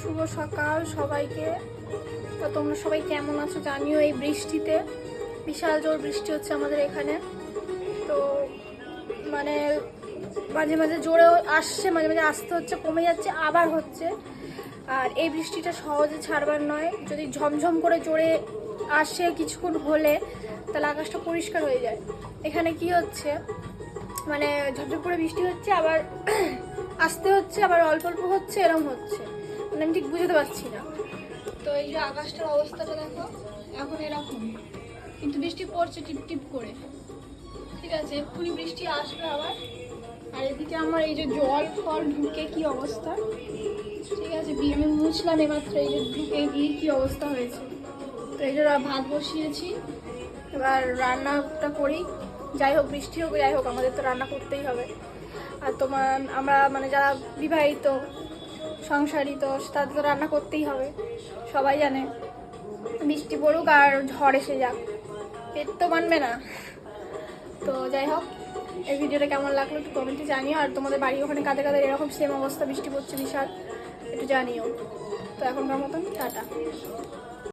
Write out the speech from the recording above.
শুভ সকাল সবাইকে। তো তোমরা সবাই কেমন আছো জানিও এই বৃষ্টিতে। বিশাল জোর বৃষ্টি হচ্ছে আমাদের এখানে। তো মানে মাঝে মাঝে জোরেও আসছে, মাঝে মাঝে আসতে হচ্ছে, কমে যাচ্ছে, আবার হচ্ছে। আর এই বৃষ্টিটা সহজে ছাড়বার নয়। যদি ঝমঝম করে জোরে আসে কিছুক্ষণ হলে, তাহলে আকাশটা পরিষ্কার হয়ে যায়। এখানে কি হচ্ছে? মানে ঝপঝপ করে বৃষ্টি হচ্ছে, আবার আসতে হচ্ছে, আবার অল্প অল্প হচ্ছে, এরম হচ্ছে। মানে আমি ঠিক বুঝতে পারছি না। তো এই যে আকাশটার অবস্থাটা দেখো, এখন এরকম। কিন্তু বৃষ্টি পড়ছে টিপ টিপ করে। ঠিক আছে, এক্ষুনি বৃষ্টি আসবে আবার। আর এদিকে আমার এই যে জল ফল ঢুকে কি অবস্থা? ঠিক আছে আমি মুছলাম এমাত্র, এই যে ঢুকে গিয়ে কি অবস্থা হয়েছে। তো এই যে ভাত বসিয়েছি, এবার রান্নাটা করি। যাই হোক, বৃষ্টি হোক, যাই হোক, আমাদের তো রান্না করতেই হবে। আর তোমার, আমরা মানে যারা বিবাহিত সংসারী তো তাদের তো রান্না করতেই হবে। সবাই জানে বৃষ্টি পড়ুক আর ঝড় এসে যাক। পেট তো মানবে না। তো যাই হোক, এই ভিডিওটা কেমন লাগল একটু কমেন্টে জানিও। আর তোমাদের বাড়ি ওখানে কাদের কাদের এরকম সেম অবস্থা, বৃষ্টি পড়ছে বিশাল, একটু জানিও। তো এখনকার মতন, টাটা।